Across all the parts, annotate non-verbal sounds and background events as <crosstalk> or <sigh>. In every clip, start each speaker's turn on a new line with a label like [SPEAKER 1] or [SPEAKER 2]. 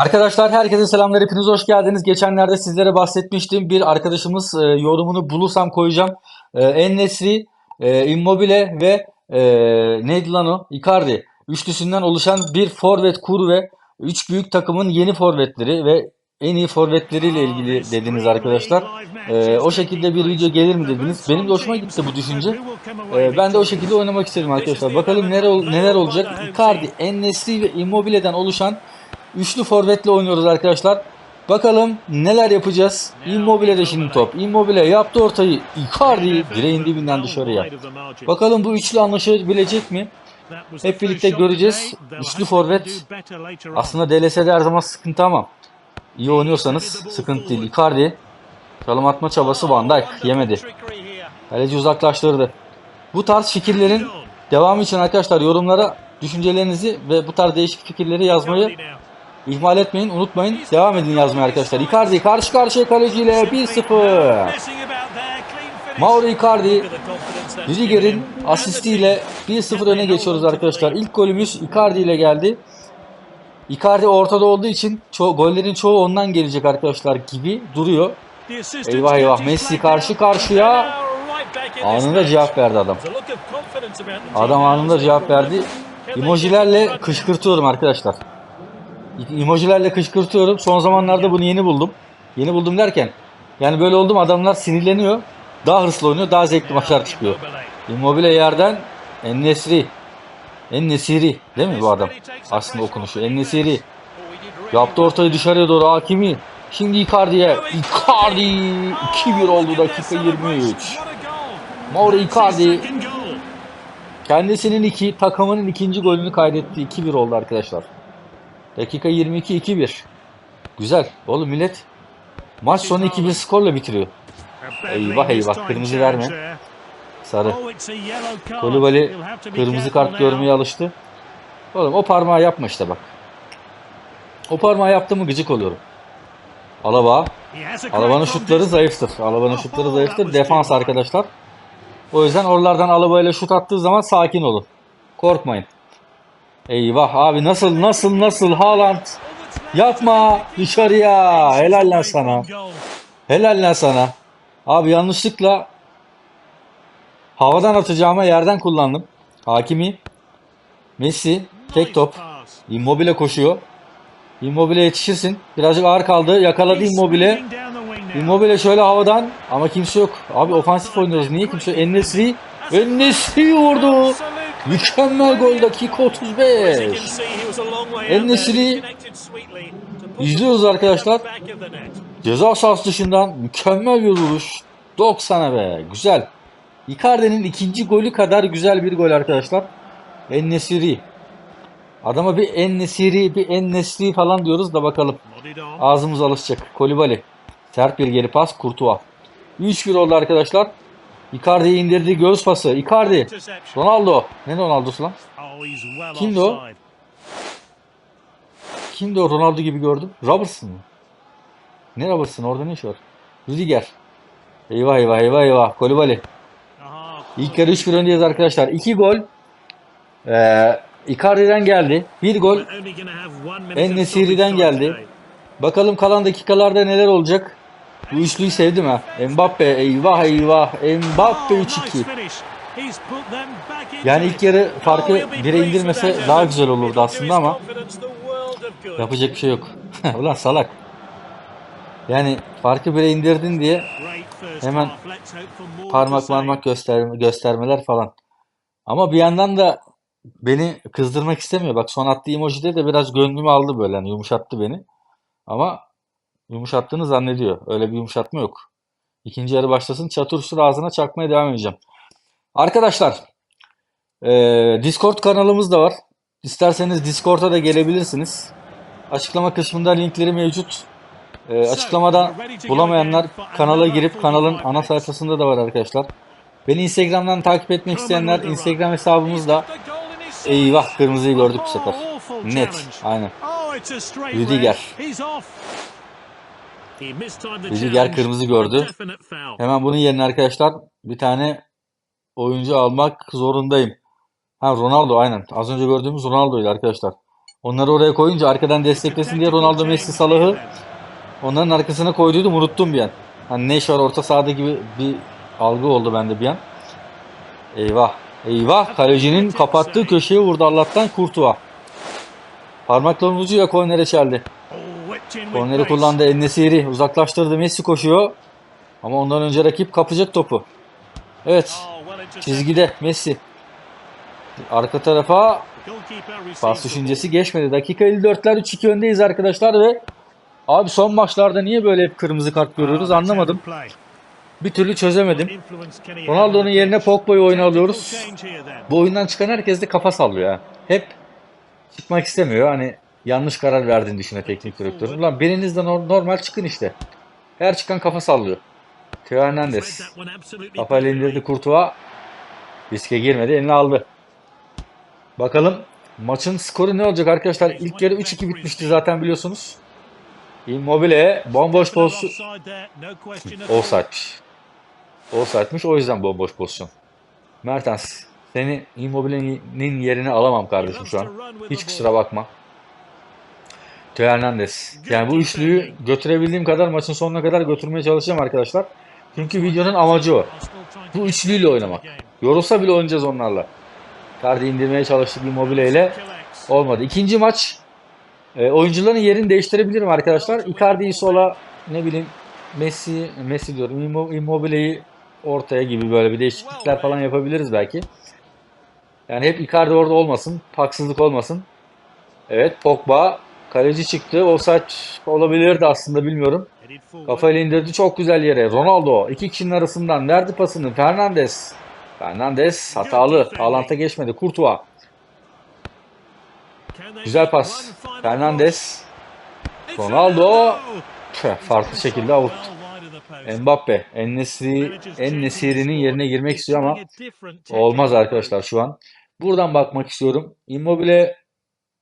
[SPEAKER 1] Arkadaşlar herkese selamlar. Hepiniz hoş geldiniz. Geçenlerde sizlere bahsetmiştim. Bir arkadaşımız e, yorumunu bulursam koyacağım. E, En-Nesyri, e, Immobile ve e, neydi lan o? Icardi. Üçlüsünden oluşan bir forvet kur ve üç büyük takımın yeni forvetleri ve en iyi forvetleriyle ilgili dediniz arkadaşlar. E, o şekilde bir video gelir mi dediniz. Benim de hoşuma gitti bu düşünce. E, ben de o şekilde oynamak istedim arkadaşlar. Bakalım neler, neler olacak. Icardi, En-Nesyri ve Immobile'den oluşan Üçlü forvetle oynuyoruz arkadaşlar. Bakalım neler yapacağız. Immobile de şimdi top. Immobile yaptı ortayı. Icardi direğin dibinden dışarıya. Bakalım bu üçlü anlaşabilecek mi?
[SPEAKER 2] Hep birlikte göreceğiz. Üçlü forvet
[SPEAKER 1] Aslında DLS'de her zaman sıkıntı ama iyi oynuyorsanız sıkıntı değil. Icardi çalım atma çabası Van Dijk yemedi. Kaleci uzaklaştırdı. Bu tarz fikirlerin devamı için arkadaşlar yorumlara düşüncelerinizi ve bu tarz değişik fikirleri yazmayı ihmal etmeyin, unutmayın. Devam edin yazmaya arkadaşlar. Icardi karşı karşıya kaleciyle 1-0. Mauro Icardi Rüdiger'in asistiyle 1-0 öne geçiyoruz arkadaşlar. İlk golümüz Icardi ile geldi. Icardi ortada olduğu için ço- gollerin çoğu ondan gelecek arkadaşlar gibi duruyor.
[SPEAKER 2] Eyvah eyvah Messi karşı karşıya
[SPEAKER 1] Anında cevap verdi adam. Adam anında cevap verdi. Emojilerle kışkırtıyorum arkadaşlar. Emojilerle kışkırtıyorum. Son zamanlarda bunu yeni buldum. Yeni buldum derken yani böyle oldum adamlar sinirleniyor. Daha hırslı oynuyor, daha zevkli maçlar çıkıyor. Immobile yerden En-Nesri. En-Nesiri değil mi bu adam? Aslında okunuşu. En-Nesiri. Yaptı ortayı dışarıya doğru Hakimi. Şimdi Icardi'ye. Icardi 2-1 oldu dakika 23. Mauro Icardi kendisinin iki takımının ikinci golünü kaydetti. 2-1 oldu arkadaşlar. Dakika 22 2-1. Güzel. Oğlum millet maç sonu 2-1 skorla bitiriyor.
[SPEAKER 2] Eyvah eyvah kırmızı verme.
[SPEAKER 1] Sarı.
[SPEAKER 2] Kolibali
[SPEAKER 1] kırmızı kart görmeye alıştı. Oğlum o parmağı yapma işte bak. O parmağı yaptı mı gıcık oluyorum. Alaba. Alaba'nın şutları zayıftır. Alaba'nın şutları zayıftır. Defans arkadaşlar. O yüzden oralardan Alaba ile şut attığı zaman sakin olun. Korkmayın. Eyvah abi nasıl nasıl nasıl Haaland? Yapma dışarıya. Helal lan sana. Helal lan sana. Abi yanlışlıkla havadan atacağıma yerden kullandım. Hakimi Messi tek top. Immobile koşuyor. Immobile yetişirsin. Birazcık ağır kaldı. Yakaladı Immobile. Immobile şöyle havadan ama kimse yok. Abi ofansif oynuyoruz. Niye kimse yok? En-Nesyri En-Nesyri vurdu Mükemmel gol dakika 35. En-Nesyri izliyoruz arkadaşlar. Ceza sahası dışından mükemmel bir vuruş. 90'a be. Güzel. Icardi'nin ikinci golü kadar güzel bir gol arkadaşlar. En-Nesyri. Adama bir En-Nesyri, bir En-Nesri falan diyoruz da bakalım. Ağzımız alışacak. Kolibali. Sert bir geri pas. Kurtuğa. 3-1 oldu arkadaşlar. Icardi'yi indirdi göğüs pası. Icardi. Ronaldo. Ne Ronaldo'su lan? Kimdi o? Kimdi o Ronaldo gibi gördüm? Robertson mı? Ne Robertson? Orada ne iş var? Rüdiger. Eyvah eyvah eyvah eyvah. Kolibali. İlk yarı 3-1 öndeyiz arkadaşlar. 2 gol. Ee, Icardi'den geldi. 1 gol. En-Nesyri'den geldi. Bakalım kalan dakikalarda neler olacak. Bu üçlüyü sevdim ha. Mbappe eyvah eyvah. Mbappe 3-2. Yani ilk yarı farkı 1'e indirmese daha güzel olurdu aslında ama yapacak bir şey yok. <laughs> Ulan salak. Yani farkı 1'e indirdin diye
[SPEAKER 2] Hemen
[SPEAKER 1] parmak parmak göster göstermeler falan. Ama bir yandan da beni kızdırmak istemiyor. Bak son attığı emojide de biraz gönlümü aldı böyle. Yani yumuşattı beni. Ama yumuşattığını zannediyor. Öyle bir yumuşatma yok. İkinci yarı başlasın çatır çutur ağzına çakmaya devam edeceğim. Arkadaşlar eee, Discord kanalımız da var. İsterseniz Discord'a da gelebilirsiniz. Açıklama kısmında linkleri mevcut. Eee, açıklamada bulamayanlar kanala girip kanalın ana sayfasında da var arkadaşlar. Beni Instagram'dan takip etmek isteyenler Instagram hesabımız da Eyvah kırmızıyı gördük bu sefer. Net. Aynen.
[SPEAKER 2] Rüdiger.
[SPEAKER 1] Rüdiger kırmızı gördü. Hemen bunun yerine arkadaşlar bir tane oyuncu almak zorundayım. Ha Ronaldo aynen. Az önce gördüğümüz Ronaldo'ydu arkadaşlar. Onları oraya koyunca arkadan desteklesin diye Ronaldo, Messi, Salah'ı onların arkasına koyduydum unuttum bir an. Hani ne iş var orta sahada gibi bir algı oldu bende bir an. Eyvah. Eyvah. Kalecinin kapattığı köşeye vurdu Allah'tan Kurtuğa. Parmaklarının ucuyla kornere çeldi. Korneri kullandı Ennesiri. Uzaklaştırdı. Messi koşuyor. Ama ondan önce rakip kapacak topu. Evet. Çizgide Messi. Arka tarafa pas düşüncesi geçmedi. Dakika 54'ler 3-2 öndeyiz arkadaşlar ve abi son maçlarda niye böyle hep kırmızı kart görüyoruz anlamadım. Bir türlü çözemedim. Ronaldo'nun yerine Pogba'yı oyuna alıyoruz. Bu oyundan çıkan herkes de kafa sallıyor. Hep çıkmak istemiyor. Hani yanlış karar verdiğini düşünüyor teknik direktör. Ulan biriniz de nor- normal çıkın işte. Her çıkan kafa sallıyor. Teo Hernandez. Kafayla indirdi Kurtuğa. Riske girmedi. Eline aldı. Bakalım maçın skoru ne olacak arkadaşlar? İlk yarı 3-2 bitmişti zaten biliyorsunuz. Immobile bomboş pozisyon. Offside'miş. Offside'miş o yüzden bomboş pozisyon. Mertens seni Immobile'nin yerine alamam kardeşim şu an. Hiç kusura bakma. Teo Hernandez. Yani bu üçlüyü götürebildiğim kadar maçın sonuna kadar götürmeye çalışacağım arkadaşlar. Çünkü videonun amacı o. Bu üçlüyle oynamak. Yorulsa bile oynayacağız onlarla. Kardı indirmeye çalıştık Immobile ile. Olmadı. İkinci maç e, oyuncuların yerini değiştirebilirim arkadaşlar. Icardi'yi sola ne bileyim Messi Messi diyorum Immo- Immobile'yi ortaya gibi böyle bir değişiklikler falan yapabiliriz belki. Yani hep Icardi orada olmasın. Haksızlık olmasın. Evet Pogba kaleci çıktı. Offside olabilirdi aslında bilmiyorum. Kafayla indirdi çok güzel yere. Ronaldo iki kişinin arasından verdi pasını. Fernandes. Fernandes hatalı. Haaland'a geçmedi. Courtois. Güzel pas. Fernandes. Ronaldo. Tüh, farklı şekilde out. Mbappe. Ennesiri, Ennesiri'nin yerine girmek istiyor ama olmaz arkadaşlar şu an. Buradan bakmak istiyorum. Immobile,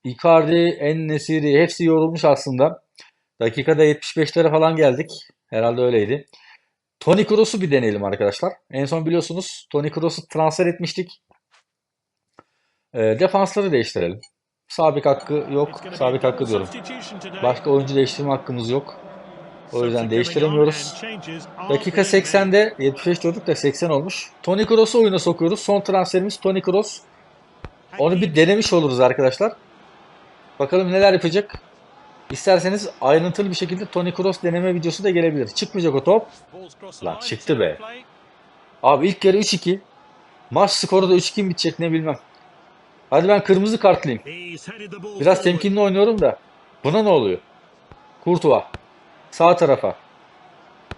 [SPEAKER 1] Icardi, Ennesiri hepsi yorulmuş aslında. Dakikada 75'lere falan geldik. Herhalde öyleydi. Toni Kroos'u bir deneyelim arkadaşlar. En son biliyorsunuz Toni Kroos'u transfer etmiştik. E, defansları değiştirelim. Sabit hakkı yok. Sabit hakkı diyorum. Başka oyuncu değiştirme hakkımız yok. O yüzden değiştiremiyoruz. Dakika 80'de 75 diyorduk da 80 olmuş. Toni Kroos'u oyuna sokuyoruz. Son transferimiz Toni Kroos. Onu bir denemiş oluruz arkadaşlar. Bakalım neler yapacak. İsterseniz ayrıntılı bir şekilde Toni Kroos deneme videosu da gelebilir. Çıkmayacak o top. Lan çıktı be. Abi ilk yarı 3-2. Maç skoru da 3-2 mi bitecek ne bilmem. Hadi ben kırmızı kartlıyım. Biraz temkinli oynuyorum da. Buna ne oluyor? Kurtuva. Sağ tarafa.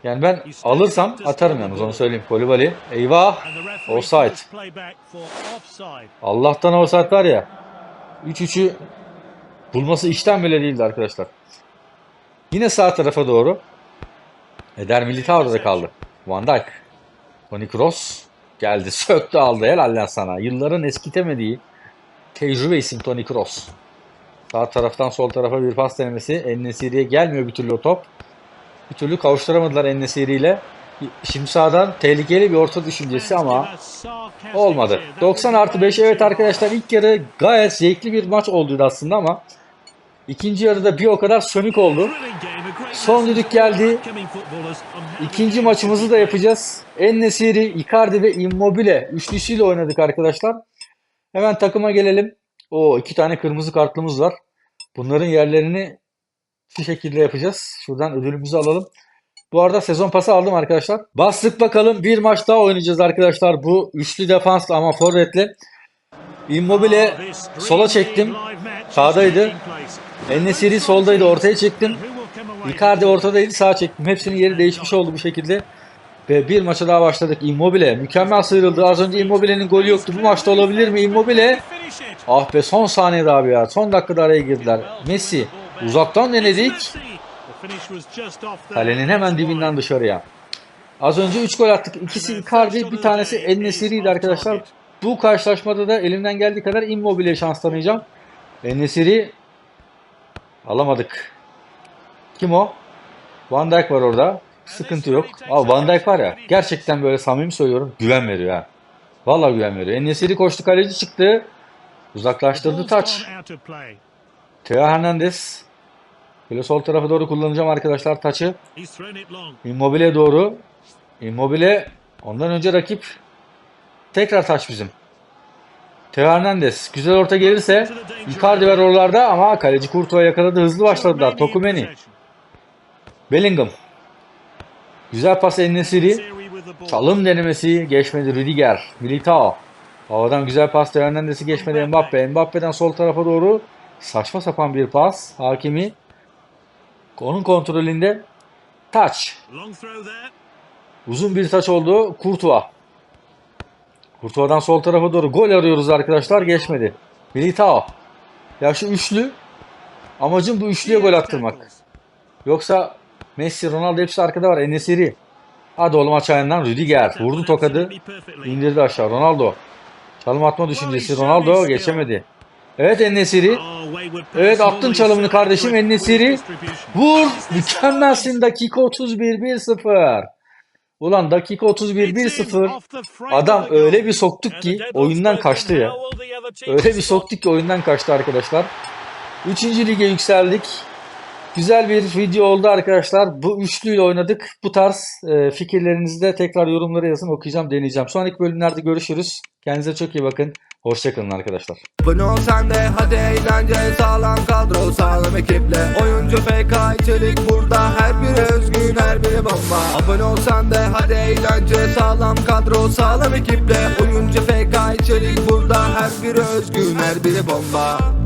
[SPEAKER 1] Yani ben alırsam atarım yalnız onu söyleyeyim. Kolibali. Eyvah. Offside. Allah'tan offside var ya. 3-3'ü bulması işten bile değildi arkadaşlar. Yine sağ tarafa doğru. Eder Militao orada kaldı. Van Dijk. Toni Kroos geldi. <laughs> Söktü aldı. Helal lan sana. Yılların eskitemediği tecrübe isim Toni Kroos. Sağ taraftan sol tarafa bir pas denemesi. Ennesiri'ye gelmiyor bir türlü o top. Bir türlü kavuşturamadılar Ennesiri ile. Şimdi sağdan tehlikeli bir orta düşüncesi ama olmadı. 90 artı 5 evet arkadaşlar ilk yarı gayet zevkli bir maç oldu aslında ama ikinci yarıda bir o kadar sönük oldu. Son düdük geldi. İkinci maçımızı da yapacağız. Ennesiri, Icardi ve Immobile üçlüsüyle oynadık arkadaşlar. Hemen takıma gelelim. O iki tane kırmızı kartlımız var. Bunların yerlerini şu şekilde yapacağız. Şuradan ödülümüzü alalım. Bu arada sezon pası aldım arkadaşlar. Bastık bakalım. Bir maç daha oynayacağız arkadaşlar. Bu üçlü defansla ama forvetle. Immobile sola çektim. Sağdaydı. Ennesiri soldaydı. Ortaya çektim. Icardi ortadaydı. Sağa çektim. Hepsinin yeri değişmiş oldu bu şekilde. Ve bir maça daha başladık. Immobile mükemmel sıyrıldı. Az önce Immobile'nin golü yoktu. Bu maçta olabilir mi? Immobile. Ah be son saniyede abi ya. Son dakikada araya girdiler. Messi. Uzaktan denedik. Kalenin hemen dibinden dışarıya. Az önce 3 gol attık. İkisi Icardi, bir tanesi Ennesiri'ydi arkadaşlar. Bu karşılaşmada da elimden geldiği kadar Immobile'ye şans tanıyacağım. Ennesiri alamadık. Kim o? Van Dijk var orada. Sıkıntı yok. Abi Van Dijk var ya gerçekten böyle samimi söylüyorum güven veriyor ha. Vallahi güven veriyor. Ennesiri koştu kaleci çıktı. Uzaklaştırdı taç. Teo Hernandez. Böyle sol tarafa doğru kullanacağım arkadaşlar taçı. Immobile doğru. Immobile ondan önce rakip tekrar taç bizim. Teo Hernandez. Güzel orta gelirse Icardi var oralarda ama kaleci Courtois yakaladı. Hızlı başladılar. Tokumeni. Bellingham. Güzel pas Enesiri. Çalım denemesi geçmedi Rüdiger. Militao. Havadan güzel pas Teo Hernandez'i geçmedi Mbappe. Mbappe'den sol tarafa doğru saçma sapan bir pas. Hakimi onun kontrolünde taç. Uzun bir taç oldu. Courtois. Courtois'dan sol tarafa doğru gol arıyoruz arkadaşlar. Geçmedi. Militao. Ya şu üçlü amacım bu üçlüye gol attırmak. Yoksa Messi, Ronaldo hepsi arkada var. Enesiri. Hadi oğlum aç ayağından Rüdiger. Vurdu tokadı. indirdi aşağı. Ronaldo. Çalım atma düşüncesi. Ronaldo geçemedi. Evet Enesiri. Evet, attın çalımını kardeşim, En-Nesyri. Vur. Mükemmelsin. Dakika 31 1-0. Ulan dakika 31 1-0. Adam öyle bir soktuk ki oyundan kaçtı ya. Öyle bir soktuk ki oyundan kaçtı arkadaşlar. Üçüncü lige yükseldik. Güzel bir video oldu arkadaşlar. Bu üçlüyle oynadık. Bu tarz e, fikirlerinizi de tekrar yorumlara yazın. Okuyacağım, deneyeceğim. Sonraki bölümlerde görüşürüz. Kendinize çok iyi bakın. Hoşçakalın arkadaşlar.
[SPEAKER 3] Abone ol sen de hadi eğlence Sağlam kadro sağlam ekiple Oyuncu FK içerik burada Her biri bomba. Abone ol sen de hadi eğlence. Sağlam kadro sağlam ekiple. Oyuncu FK içerik burada. Her biri özgün her biri bomba